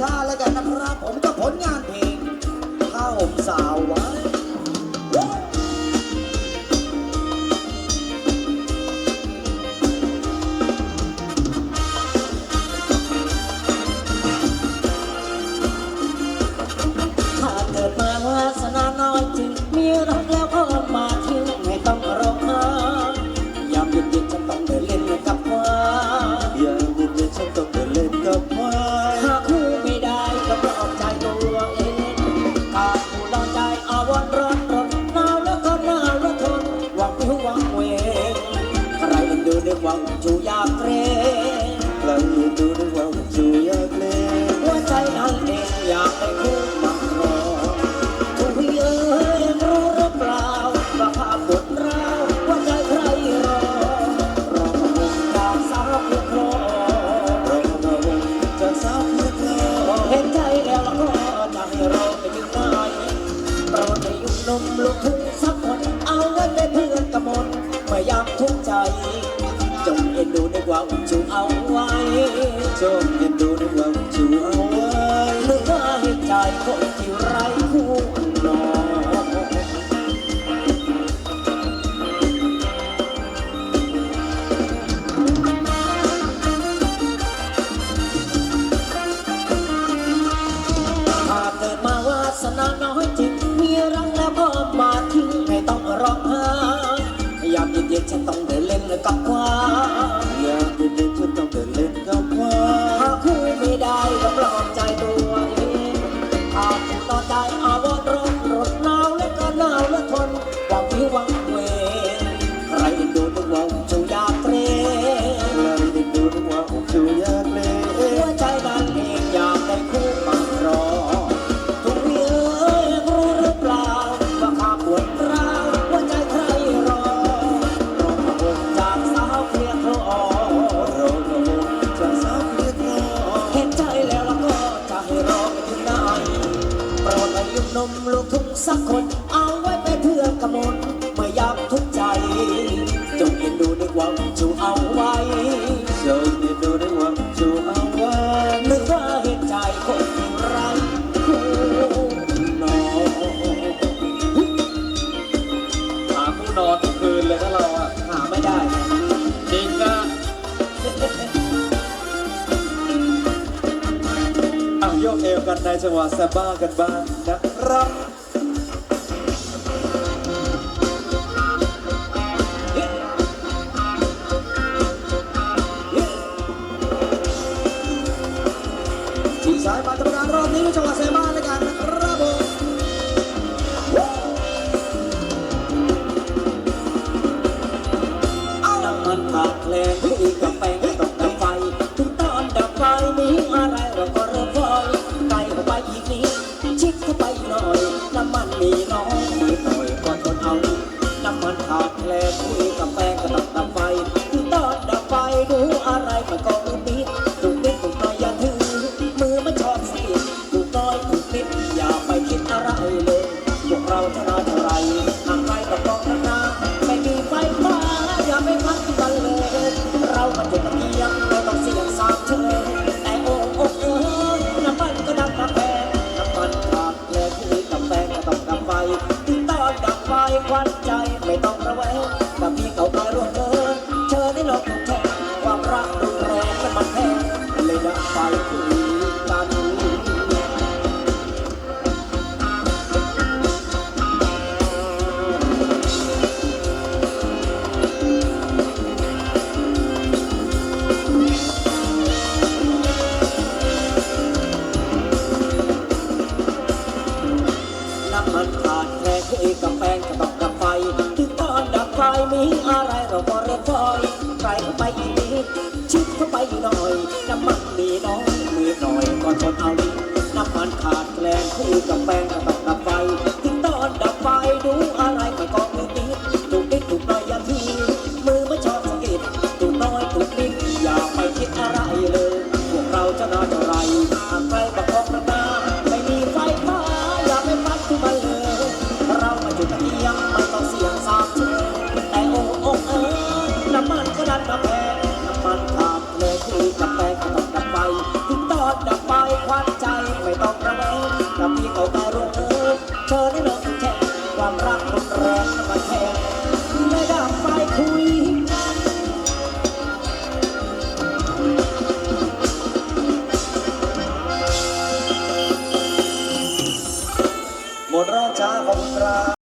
ชาติแล้วกันนะครับผม กถึงสักคนเอาไว้เป็นเพื่อนกระมนไม่อยากทุกใจ จงเอ็นดูในความจูเอาไว้จงเอ็น มลูกทุ่งสักคน เอาไว้ไปเพื่อกระมวล อะโยกเอวกันในจังหวะแซบ้ากันบ้างนะครับ แลคุยกับแฟ up, up. นหน่อย น้ำมันดีน้อยมือหน่อยก่อนคนเอาดีน้ำมันขาดแคลนคู่กับแป้งกับตับกับไฟ ถึงตอนดับไฟดู เธอที่เหรแค่ความรักรุนแรงมาแค่